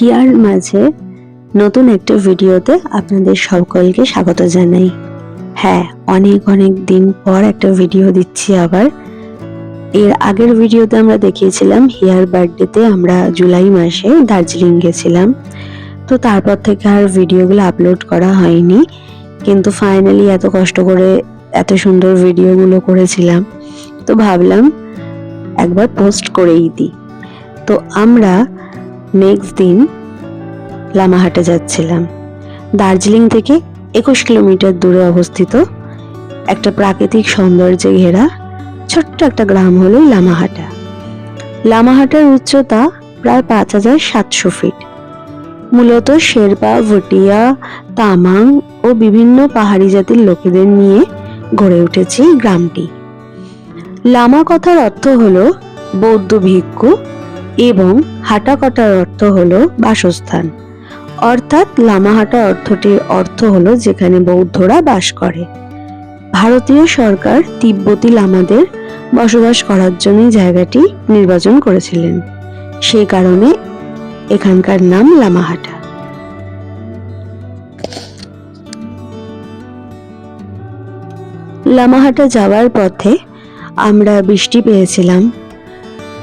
Here মাঝে নতুন একটা ভিডিওতে আপনাদের সকলকে স্বাগত জানাই। হ্যাঁ অনেক অনেক দিন পর একটা ভিডিও দিচ্ছি আবার। এর আগের ভিডিওতে আমরা দেখিয়েছিলাম হিয়ার বার্থডেতে আমরা জুলাই মাসে দার্জিলিং গেছিলাম। তো তারপর থেকে আর ভিডিওগুলো আপলোড করা হয়নি। কিন্তু ফাইনালি এত কষ্ট করে এত সুন্দর ভিডিওগুলো করেছিলাম। তো ভাবলাম একবার পোস্ট করেই দিই। তো আমরা নেক্সট দিন লামাহাটে যাচ্ছিলাম। দার্জিলিং থেকে একুশ কিলোমিটার দূরে অবস্থিত একটা প্রাকৃতিক সৌন্দর্যে ঘেরা ছোট্ট একটা গ্রাম হলো লামাহাটা। লামাহাটার উচ্চতা প্রায় পাঁচ হাজার সাতশো ফিট। মূলত শেরপা, ভুটিয়া, তামাং ও বিভিন্ন পাহাড়ি জাতির লোকেদের নিয়ে গড়ে উঠেছে গ্রামটি। লামা কথার অর্থ হলো বৌদ্ধ ভিক্ষু এবং হাটাকটার অর্থ হলো বাসস্থান। অর্থাৎ লামাহাটা অর্থটির অর্থ হলো যেখানে বৌদ্ধরা বাস করে। ভারতীয় সরকার তিব্বতী লামাদের বসবাস করার জন্য জায়গাটি নির্বাচন করেছিলেন। সেই কারণে এখানকার নাম লামাহাটা লামাহাটা যাওয়ার পথে আমরা বৃষ্টি পেয়েছিলাম।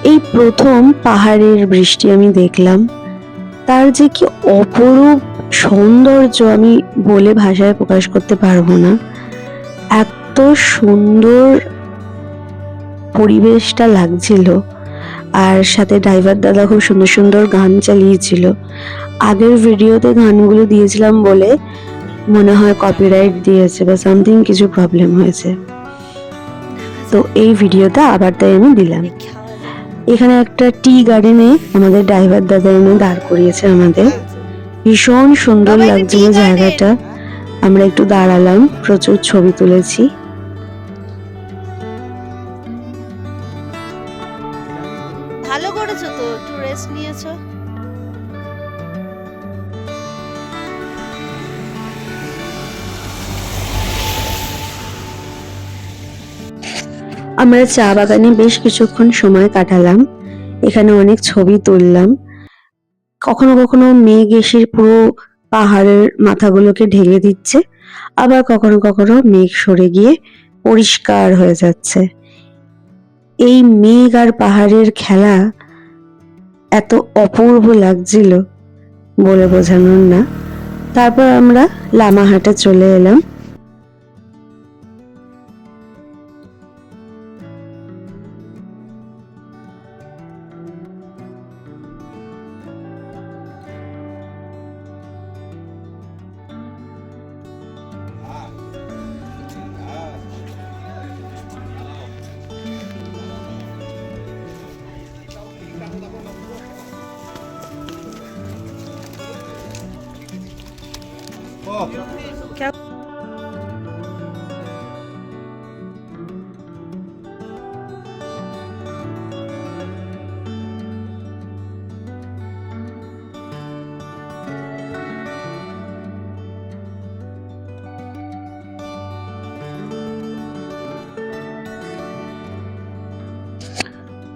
এই প্রথম পাহাড়ের বৃষ্টি আমি দেখলাম। তার যে কি অপরূপ সৌন্দর্য আমি বলে ভাষায় প্রকাশ করতে পারব না। এত সুন্দর পরিবেশটা লাগছিল। আর সাথে ড্রাইভার দাদা খুব সুন্দর সুন্দর গান চালিয়েছিল। আগের ভিডিওতে গানগুলো দিয়েছিলাম বলে মনে হয় কপিরাইট দিয়েছে বা সামথিং কিছু প্রবলেম হয়েছে। তো এই ভিডিওটা আবার তাই আমি দিলাম। এখানে একটা টি গার্ডেনে আমাদের ড্রাইভার দাদা এনে দাঁড় করিয়েছে আমাদের। ভীষণ সুন্দর লাগছিল জায়গাটা। আমরা একটু দাঁড়ালাম প্রচুর ছবি তুলেছি। আমরা চা বাগানে বেশ কিছুক্ষণ সময় কাটালাম। এখানে অনেক ছবি তুললাম। কখনো কখনো মেঘ এসে পুরো পাহাড়ের মাথাগুলোকে ঢেকে দিচ্ছে। আবার কখনো কখনো মেঘ সরে গিয়ে পরিষ্কার হয়ে যাচ্ছে। এই মেঘ আর পাহাড়ের খেলা এত অপূর্ব লাগছিল বলে বোঝানোর না। তারপর আমরা লামাহাটে চলে এলাম।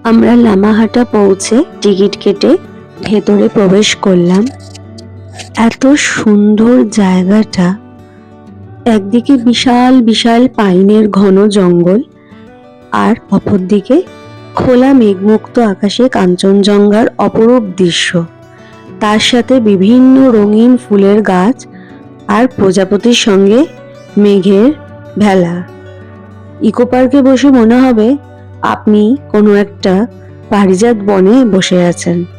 আমরা লামাহাটা পৌঁছে টিকিট কেটে ভেতরে প্রবেশ করলাম। এত সুন্দর জায়গাটা। একদিকে বিশাল বিশাল পাইনের ঘন জঙ্গল আর অপরদিকে খোলা মেঘমুক্ত আকাশে কাঞ্চনজঙ্ঘার অপরূপ দৃশ্য। তার সাথে বিভিন্ন রঙিন ফুলের গাছ আর প্রজাপতির সঙ্গে মেঘের ভেলা। ইকো পার্কে বসে মনে হবে, আপনি কোনো একটা পারিজাত বনে বসে আছেন।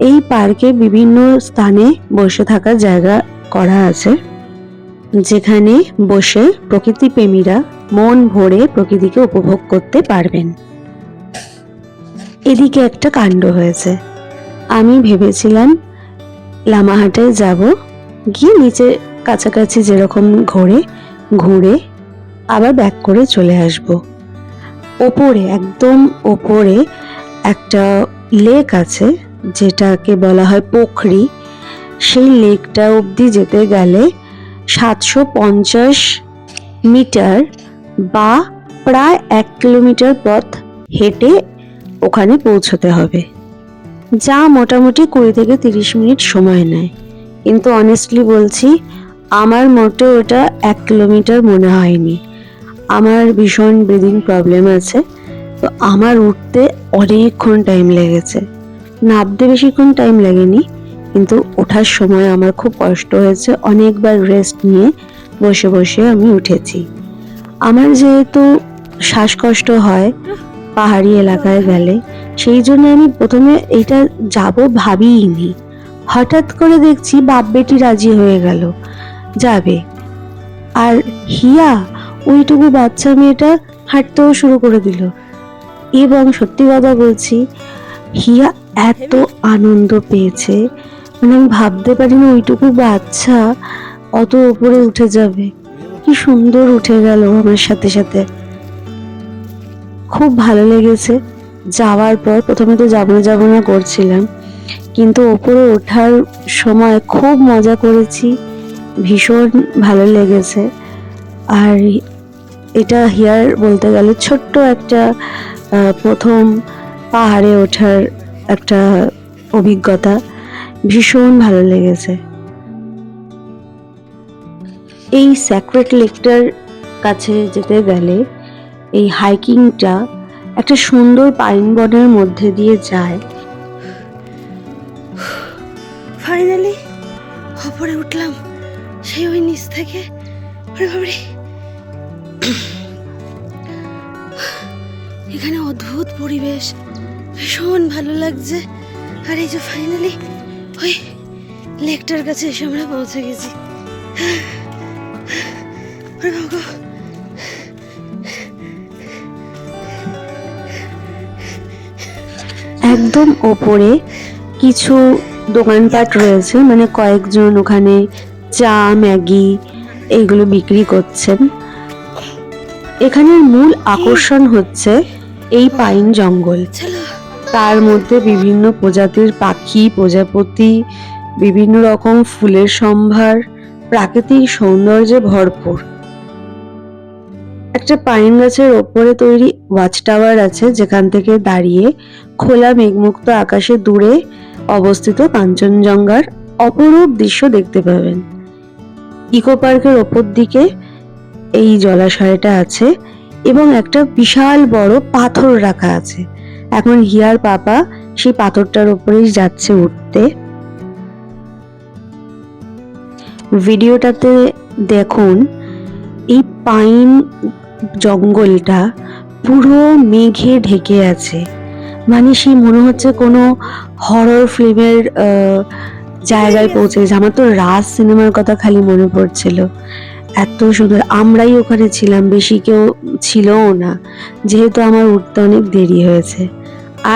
এই পার্কে বিভিন্ন স্থানে বসে থাকার জায়গা করা আছে, যেখানে বসে প্রকৃতি প্রেমীরা মন ভরে প্রকৃতিকে উপভোগ করতে পারবেন। এদিকে একটা কাণ্ড হয়েছে। আমি ভেবেছিলাম লামাহাটায় যাব, গিয়ে নিচে কাছাকাছি যেরকম ঘোরে, ঘুরে আবার ব্যাক করে চলে আসব। ওপরে, একদম ওপরে একটা লেক আছে যেটাকে বলা হয় পোখরি, সেই লেকটা অবধি যেতে গেলে সাতশো পঞ্চাশ মিটার বা প্রায় এক কিলোমিটার পথ হেঁটে ওখানে পৌঁছতে হবে। যা মোটামুটি কুড়ি থেকে তিরিশ মিনিট সময় নেয়। কিন্তু অনেস্টলি বলছি, আমার মোটেও ওটা এক কিলোমিটার মনে হয়নি। আমার ভীষণ ব্রিদিং প্রবলেম আছে, তো আমার উঠতে অনেকক্ষণ টাইম লেগেছে। নামতে বেশিক্ষণ টাইম লাগেনি, কিন্তু ওঠার সময় আমার খুব কষ্ট হয়েছে, অনেকবার রেস্ট নিয়ে বসে বসে আমি উঠেছি। আমার যেহেতু শ্বাসকষ্ট হয় পাহাড়ি এলাকায় গেলে, সেই জন্য আমি প্রথমে এটা যাব ভাবিইনি। হঠাৎ করে দেখছি বাপ বেটি রাজি হয়ে গেল। যাবে। আর হিয়া, ওইটুকু বাচ্চা মেয়েটা হাঁটতেও শুরু করে দিল। এবং সত্যি কথা বলছি, হিয়া এত আনন্দ পেয়েছে। মানে আমি ভাবতে পারি না ওইটুকু বাচ্চা অত উপরে উঠে যাবে। কি সুন্দর উঠে গেল আমার সাথে সাথে। খুব ভালো লেগেছে। যাওয়ার পর প্রথমে তো যাব না যাব না করছিলাম। কিন্তু ওপরে ওঠার সময় খুব মজা করেছি। ভীষণ ভালো লেগেছে। আর এটা হিয়ার বলতে গেলে ছোট্ট একটা প্রথম পাহাড়ে ওঠার একটা অভিজ্ঞতা ভীষণ ভালো লেগেছে। এই স্যাক্রেট লেকটার কাছে যেতে গেলে এই হাইকিংটা একটা সুন্দর পাইন বনের মধ্যে দিয়ে যায়। ফাইনালি খবরে উঠলাম। সেই ওই নিচ থেকে। এখানে অদ্ভুত পরিবেশ। ভীষণ ভালো লাগছে। আর এই যে ফাইনালি ওই লেকটার কাছে এসে আমরা পৌঁছে গেছি। ওরে বাবা। একদম ওপরে কিছু দোকানপাট রয়েছে মানে কয়েকজন ওখানে চা ম্যাগি এইগুলো বিক্রি করছেন। এখানের মূল আকর্ষণ হচ্ছে এই পাইন জঙ্গল। তার মধ্যে বিভিন্ন প্রজাতির পাখি, প্রজাপতি, বিভিন্ন রকম ফুলের সম্ভার, প্রাকৃতিক সৌন্দর্যে ভরপুর। একটা পাইন গাছের ওপরে তৈরি ওয়াচ টাওয়ার আছে, যেখান থেকে দাঁড়িয়ে খোলা মেঘমুক্ত আকাশে দূরে অবস্থিত কাঞ্চনজঙ্ঘার অপরূপ দৃশ্য দেখতে পাবেন। ইকো পার্কের ওপর দিকে এই জলাশয়টা আছে এবং একটা বিশাল বড় পাথর রাখা আছে। এখন হিয়ার পাপা সেই পাথরটার উপরেই যাচ্ছে উঠতে। ভিডিওটাতে দেখুন, এই পাইন জঙ্গলটা পুরো মেঘে ঢেকে আছে। মানে সেই মনে হচ্ছে কোনো হরর ফিল্মের জায়গায় পৌঁছে গেছে আমার তো রাজ সিনেমার কথা খালি মনে পড়ছিল। এত সুন্দর। আমরাই ওখানে ছিলাম, বেশি কেউ ছিলও না। যেহেতু আমার উঠতে অনেক দেরি হয়েছে।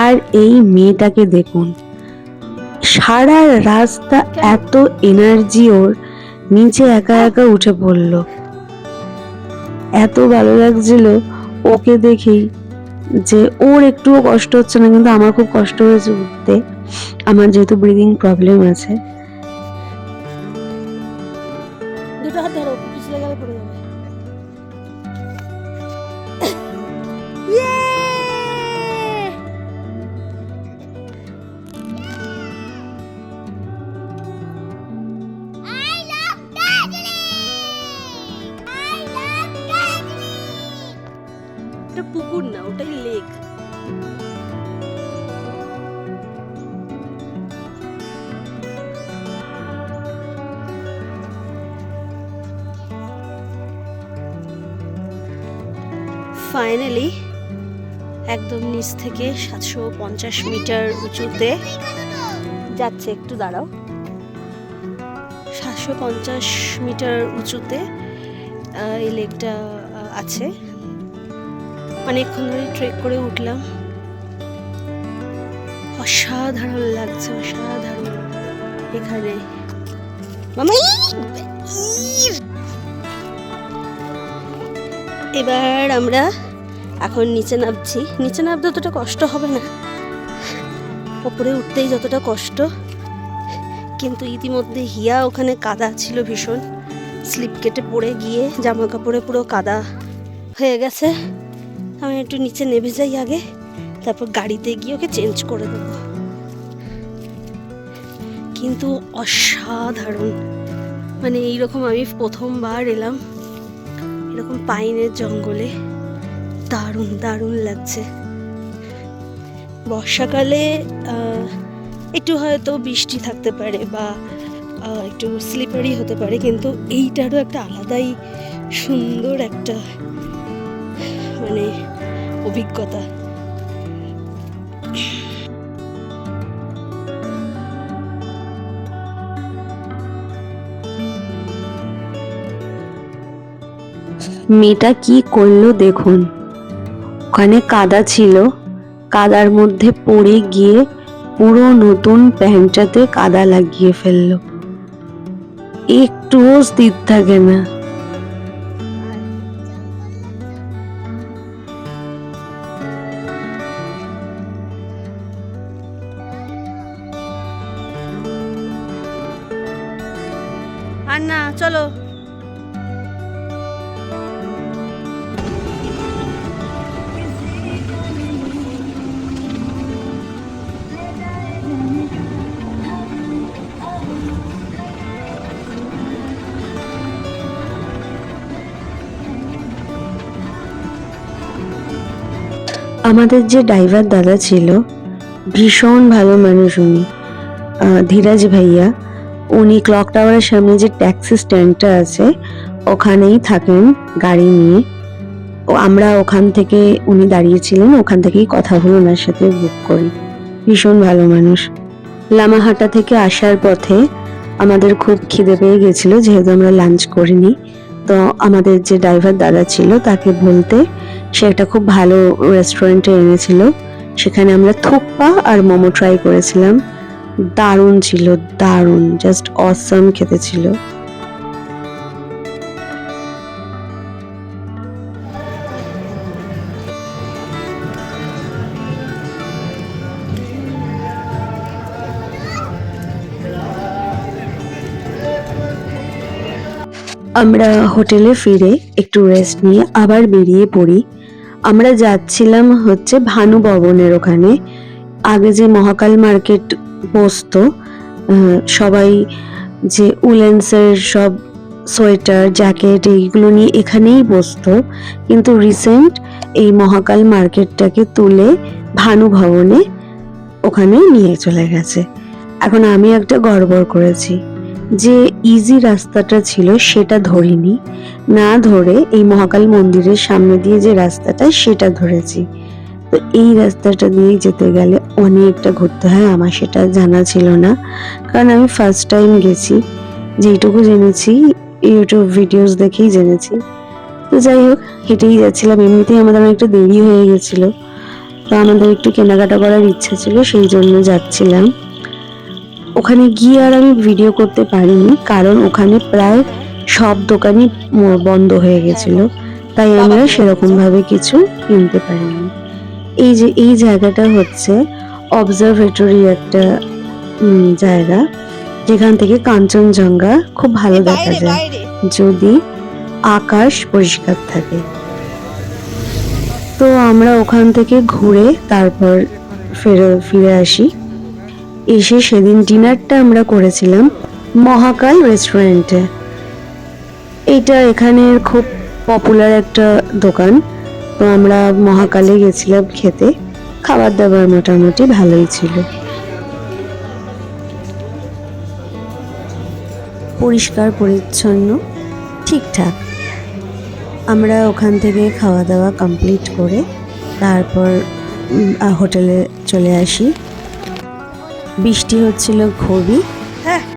আর এই মেয়েটাকে দেখুন, সারা রাস্তা এত এনার্জি ওর, নিচে একা একা উঠে পড়ল। এত ভালো লাগছিল ওকে দেখেই যে ওর একটুও কষ্ট হচ্ছে না, কিন্তু আমার খুব কষ্ট হয়েছে উঠতে। আমার যেহেতু ব্রিদিং প্রবলেম আছে। ফাইনালি একদম নিচ থেকে সাতশো পঞ্চাশ মিটার উঁচুতে যাচ্ছে। একটু দাঁড়াও। সাতশো পঞ্চাশ মিটার উঁচুতে এই লেকটা আছে। অনেকক্ষণ ধরে ট্রেক করে উঠলাম। অসাধারণ লাগছে, অসাধারণ। এখানে। মামা! এবার আমরা এখন নিচে নামছি। নিচে নামতে অতটা কষ্ট হবে না। ওপরে উঠতেই যতটা কষ্ট। কিন্তু ইতিমধ্যে হিয়া ওখানে কাদা ছিল ভীষণ। স্লিপ কেটে পড়ে গিয়ে জামা কাপড়ে পুরো কাদা হয়ে গেছে। আমি একটু নিচে নেমে যাই আগে। তারপর গাড়িতে গিয়ে ওকে চেঞ্জ করে দেবো। কিন্তু অসাধারণ। মানে এইরকম আমি প্রথমবার এলাম। এরকম পাইনের জঙ্গলে দারুণ দারুণ লাগছে। বর্ষাকালে একটু হয়তো বৃষ্টি থাকতে পারে বা একটু স্লিপারি হতে পারে, কিন্তু এইটারও একটা আলাদাই সুন্দর একটা মানে অভিজ্ঞতা। মেয়েটা কি করল দেখুন। ওখানে কাদা ছিল। কাদার মধ্যে পড়ে গিয়ে পুরো নতুন প্যান্টটাতে কাদা লাগিয়ে ফেলল। একটুও স্থির থাকে না। আর না চলো। আমাদের যে ড্রাইভার দাদা ছিল, ভীষণ ভালো মানুষ উনি। ধীরাজ ভাইয়া, উনি ক্লক টাওয়ারের সামনে যে ট্যাক্সি স্ট্যান্ডটা আছে, ওখানেই থাকেন গাড়ি নিয়ে। ও, আমরা ওখান থেকে উনি দাঁড়িয়েছিলেন, ওখান থেকেই কথা বলে ওনার সাথে বুক করি। ভীষণ ভালো মানুষ। লামাহাটা থেকে আসার পথে আমাদের খুব খিদে পেয়ে গেছিল, যেহেতু আমরা লাঞ্চ করিনি। তো আমাদের যে ড্রাইভার দাদা ছিল, তাকে বলতে সে একটা খুব ভালো রেস্টুরেন্টে এনেছিল। সেখানে আমরা থুপ্পা আর মোমো ট্রাই করেছিলাম। দারুণ ছিল, দারুণ জাস্ট অসম খেতে ছিল। আমরা হোটেলে ফিরে একটু রেস্ট নিয়ে আবার বেরিয়ে পড়ি। আমরা যাচ্ছিলাম হচ্ছে ভানু ভবনের ওখানে। আগে যে মহাকাল মার্কেট বসতো সবাই যে উলেন্সের সব সোয়েটার, জ্যাকেট এইগুলো নিয়ে এখানেই বসতো। কিন্তু রিসেন্ট এই মহাকাল মার্কেটটাকে তুলে ভানু ভবনে ওখানে নিয়ে চলে গেছে। এখন আমি একটা গড়বড় করেছি। যে ইজি রাস্তাটা ছিল সেটা ধরিনি। না ধরে এই মহাকাল মন্দিরের সামনে দিয়ে যে রাস্তাটা, সেটা ধরেছি। তো এই রাস্তাটা দিয়ে যেতে গেলে অনেকটা ঘুরতে হয়, আমার সেটা জানা ছিল না। কারণ আমি ফার্স্ট টাইম গেছি। যেইটুকু জেনেছি ইউটিউব ভিডিওস দেখেই জেনেছি। তো যাই হোক, হেঁটেই যাচ্ছিলাম। এমনিতেই আমাদের অনেকটা দেরি হয়ে গেছিল। তো আমাদের একটু কেনাকাটা করার ইচ্ছা ছিল, সেই জন্য যাচ্ছিলাম। ওখানে গিয়ে আর আমি ভিডিও করতে পারিনি কারণ ওখানে প্রায় সব দোকানই বন্ধ হয়ে গেছিল। তাই আমরা সেরকমভাবে কিছু কিনতে পারিনি। এই যে এই জায়গাটা হচ্ছে অবজারভেটরি একটা জায়গা যেখান থেকে কাঞ্চনজঙ্ঘা খুব ভালো দেখা যায়। যদি আকাশ পরিষ্কার থাকে। তো আমরা ওখান থেকে ঘুরে তারপর ফেরো ফিরে আসি। এসে সেদিন ডিনারটা আমরা করেছিলাম মহাকাল রেস্টুরেন্টে। এটা এখানের খুব পপুলার একটা দোকান। তো আমরা মহাকালে গেছিলাম খেতে। খাবার দাবার মোটামুটি ভালোই ছিল। পরিষ্কার, পরিচ্ছন্ন, ঠিকঠাক। আমরা ওখান থেকে খাওয়া দাওয়া কমপ্লিট করে তারপর হোটেলে চলে আসি। বৃষ্টি হচ্ছিল খুবই। হ্যাঁ।